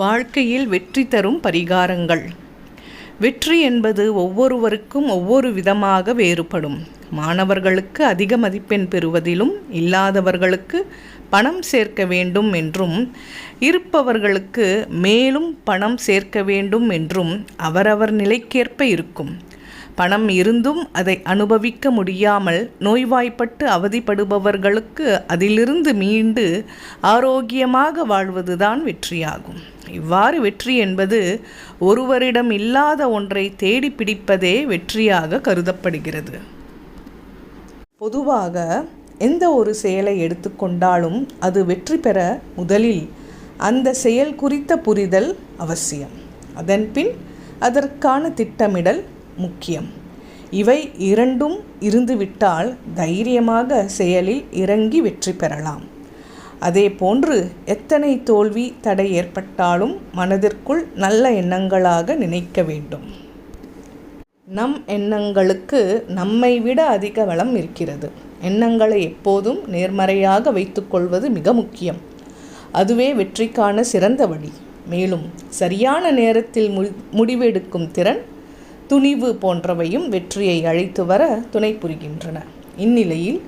வாழ்க்கையில் வெற்றி தரும் பரிகாரங்கள். வெற்றி என்பது ஒவ்வொருவருக்கும் ஒவ்வொரு விதமாக வேறுபடும். மாணவர்களுக்கு அதிக மதிப்பெண் பெறுவதிலும் இல்லாதவர்களுக்கு பணம் சேர்க்க வேண்டும் என்றும் இருப்பவர்களுக்கு மேலும் பணம் சேர்க்க வேண்டும் என்றும் அவரவர் நிலைக்கேற்ப இருக்கும். பணம் இருந்தும் அதை அனுபவிக்க முடியாமல் நோய்வாய்ப்பட்டு அவதிப்படுபவர்களுக்கு அதிலிருந்து மீண்டு ஆரோக்கியமாக வாழ்வதுதான் வெற்றியாகும். இவ்வாறு வெற்றி என்பது ஒருவரிடம் இல்லாத ஒன்றை தேடி பிடிப்பதே வெற்றியாக கருதப்படுகிறது. பொதுவாக எந்த ஒரு செயலை எடுத்துக்கொண்டாலும் அது வெற்றி பெற முதலில் அந்த செயல் குறித்த புரிதல் அவசியம். அதன்பின் அதற்கான திட்டமிடல் முக்கியம். இவை இரண்டும் இருந்துவிட்டால் தைரியமாக செயலில் இறங்கி வெற்றி பெறலாம். அதே போன்று எத்தனை தோல்வி தடை ஏற்பட்டாலும் மனதிற்குள் நல்ல எண்ணங்களாக நினைக்க வேண்டும். நம் எண்ணங்களுக்கு நம்மை விட அதிக வளம் இருக்கிறது. எண்ணங்களை எப்போதும் நேர்மறையாக வைத்துக்கொள்வது மிக முக்கியம். அதுவே வெற்றிக்கான சிறந்த வழி. மேலும் சரியான நேரத்தில் முடிவெடுக்கும் திறன் துணிவு போன்றவையும் வெற்றியை அழைத்து வர துணை புரிகின்றன. இந்நிலையில்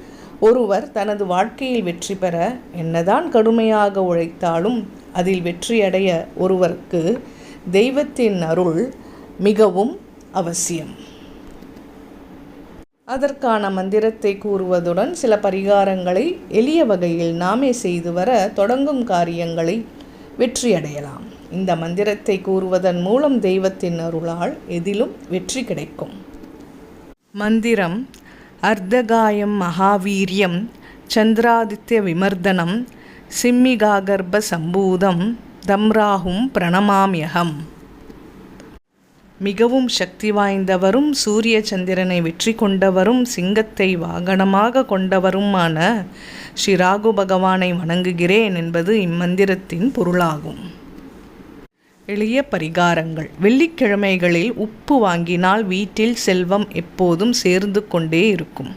ஒருவர் தனது வாழ்க்கையில் வெற்றி பெற என்னதான் கடுமையாக உழைத்தாலும் அதில் வெற்றியடைய ஒருவருக்கு தெய்வத்தின் அருள் மிகவும் அவசியம். அதற்கான மந்திரத்தை கூறுவதுடன் சில பரிகாரங்களை எளிய வகையில் நாமே செய்து வர தொடங்கும் காரியங்களை வெற்றியடையலாம். இந்த மந்திரத்தை கூறுவதன் மூலம் தெய்வத்தின் அருளால் எதிலும் வெற்றி கிடைக்கும். மந்திரம் அர்த்தகாயம் மகாவீரியம் சந்திராதித்ய விமர்தனம் சிம்மிகாகர்ப சம்பூதம் தம்ராகும் பிரணமாமியகம். மிகவும் சக்தி வாய்ந்தவரும் சூரிய சந்திரனை வெற்றி கொண்டவரும் சிங்கத்தை வாகனமாக கொண்டவருமான ஸ்ரீராகு பகவானை வணங்குகிறேன் என்பது இம்மந்திரத்தின் பொருளாகும். எளிய பரிகாரங்கள். வெள்ளிக்கிழமைகளில் உப்பு வாங்கினால் வீட்டில் செல்வம் எப்போதும் சேர்ந்து கொண்டே இருக்கும்.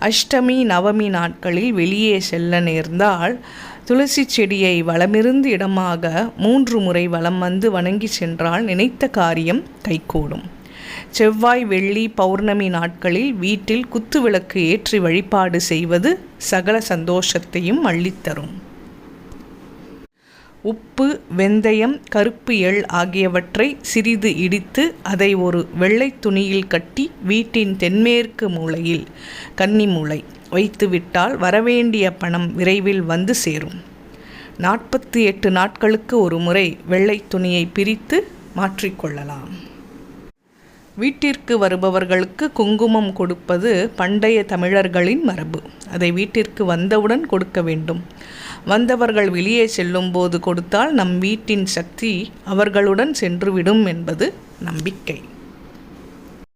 அஷ்டமி நவமி நாட்களில் வெளியே செல்ல நேர்ந்தால் துளசி செடியை வளமிருந்து இடமாக மூன்று முறை வலம் வந்து வணங்கி சென்றால் நினைத்த காரியம் கைகூடும். செவ்வாய் வெள்ளி பௌர்ணமி நாட்களில் வீட்டில் குத்துவிளக்கு ஏற்றி வழிபாடு செய்வது சகல சந்தோஷத்தையும் அள்ளித்தரும். உப்பு வெந்தயம் கருப்பு எள் ஆகியவற்றை சிறிது இடித்து அதை ஒரு வெள்ளை துணியில் கட்டி வீட்டின் தென்மேற்கு மூலையில் கன்னி மூளை வைத்துவிட்டால் வரவேண்டிய பணம் விரைவில் வந்து சேரும். நாற்பத்தி எட்டு நாட்களுக்கு ஒரு முறை வெள்ளை துணியை பிரித்து மாற்றிக்கொள்ளலாம் வீட்டிற்கு வருபவர்களுக்கு குங்குமம் கொடுப்பது பண்டைய தமிழர்களின் மரபு. அதை வீட்டிற்கு வந்தவுடன் கொடுக்க வேண்டும். வந்தவர்கள் வெளியே செல்லும்போது கொடுத்தால் நம் வீட்டின் சக்தி அவர்களுடன் சென்றுவிடும் என்பது நம்பிக்கை.